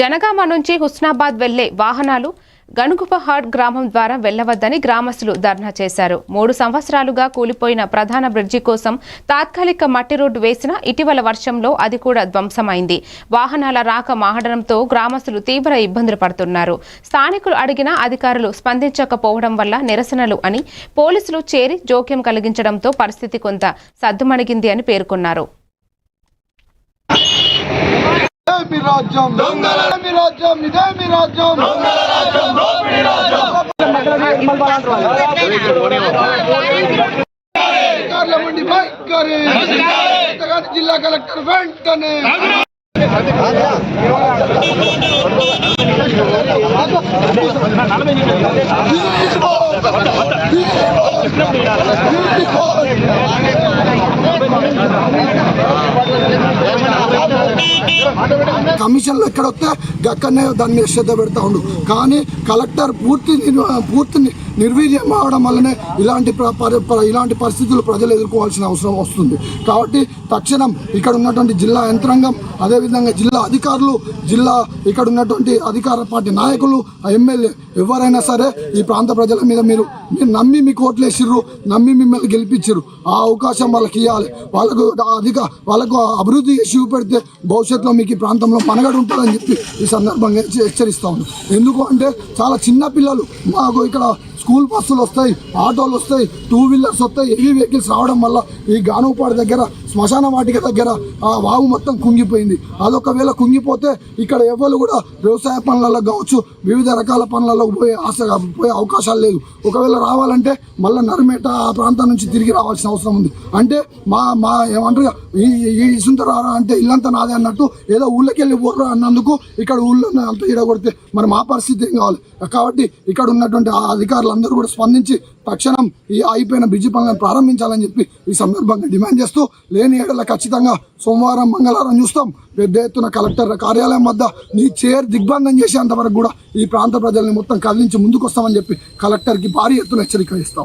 జనగామ నుంచి హుస్నాబాద్ వెళ్ళే వాహనాలు గణుగుపహాడ్ గ్రామం ద్వారా వెళ్ళవద్దని గ్రామస్తులు ధర్నా చేశారు. మూడు సంవత్సరాలుగా కూలిపోయిన ప్రధాన బ్రిడ్జి కోసం తాత్కాలిక మట్టి రోడ్డు వేసిన ఇటీవల వర్షంలో అది కూడా ధ్వంసమైంది. వాహనాల రాక మాహడంతో గ్రామస్తులు తీవ్ర ఇబ్బందులు పడుతున్నారు. స్థానికులు అడిగినా అధికారులు స్పందించకపోవడం వల్ల నిరసనలు అని పోలీసులు చేరి జోక్యం కలిగించడంతో పరిస్థితి కొంత సద్దుమణిగింది అని పేర్కొన్నారు. మీ రాజ్యం? మీ రాజ్యం? ఇదే మీ రాజ్యం జిల్లా కలెక్టర్ వెంటనే. కమిషన్లు ఎక్కడ వస్తే అక్కడనే దాన్ని శ్రద్ధ పెడతా ఉండు. కానీ కలెక్టర్ పూర్తి పూర్తి నిర్వీర్యం అవడం వల్లనే ఇలాంటి ప్ర- ప- ఇలాంటి పరిస్థితులు ప్రజలు ఎదుర్కోవాల్సిన అవసరం వస్తుంది. కాబట్టి తక్షణం ఇక్కడ ఉన్నటువంటి జిల్లా యంత్రాంగం అదేవిధంగా జిల్లా అధికారులు జిల్లా ఇక్కడ ఉన్నటువంటి అధికార పార్టీ నాయకులు ఎమ్మెల్యే ఎవరైనా సరే ఈ ప్రాంత ప్రజల మీద మీరు మీరు నమ్మి మీకు ఓట్లు వేసిర్రు నమ్మి మిమ్మల్ని గెలిపించరు ఆ అవకాశం వాళ్ళకి ఇవ్వాలి వాళ్ళకు అధిక వాళ్ళకు అభివృద్ధి చూపెడితే భవిష్యత్తులో మీకు ఈ ప్రాంతంలో మనగడ ఉంటుందని చెప్పి ఈ సందర్భంగా హెచ్చరిస్తా ఉన్నాం. ఎందుకు అంటే చాలా చిన్న పిల్లలు మాకు ఇక్కడ స్కూల్ బస్సులు వస్తాయి ఆటోలు వస్తాయి టూ వీలర్స్ వస్తాయి హెవీ వెహికల్స్ రావడం వల్ల ఈ గానుపాడు దగ్గర శ్మశాన వాటిక దగ్గర ఆ వాగు మొత్తం కుంగిపోయింది. అదొకవేళ కుంగిపోతే ఇక్కడ ఎవరు కూడా వ్యవసాయ పనులలో కావచ్చు వివిధ రకాల పనులలో పోయే ఆశ పోయే అవకాశాలు లేదు ఒకవేళ రావాలంటే మళ్ళీ నరిమేట ఆ ప్రాంతం నుంచి తిరిగి రావాల్సిన అవసరం ఉంది. అంటే మా మా ఏమంటారు ఈ ఈ అంటే ఇల్లంతా నాదే అన్నట్టు ఏదో ఊళ్ళకి వెళ్ళి పోర్రా అన్నందుకు ఇక్కడ ఊళ్ళో అంత ఇడగొడితే మరి మా పరిస్థితి ఏం కావాలి? కాబట్టి ఇక్కడ ఉన్నటువంటి ఆ అధికారులు అందరూ కూడా స్పందించి తక్షణం ఈ అయిపోయిన బ్రిడ్జి పనులను ప్రారంభించాలని చెప్పి ఈ సందర్భంగా డిమాండ్ చేస్తూ లేని ఏడల ఖచ్చితంగా సోమవారం మంగళవారం చూస్తాం. పెద్ద ఎత్తున కలెక్టర్ కార్యాలయం వద్ద నీ చేర్ దిగ్బంధం చేసేంత వరకు కూడా ఈ ప్రాంత ప్రజల్ని మొత్తం కదిలించి ముందుకు వస్తామని చెప్పి కలెక్టర్కి భారీ ఎత్తున హెచ్చరిక ఇస్తా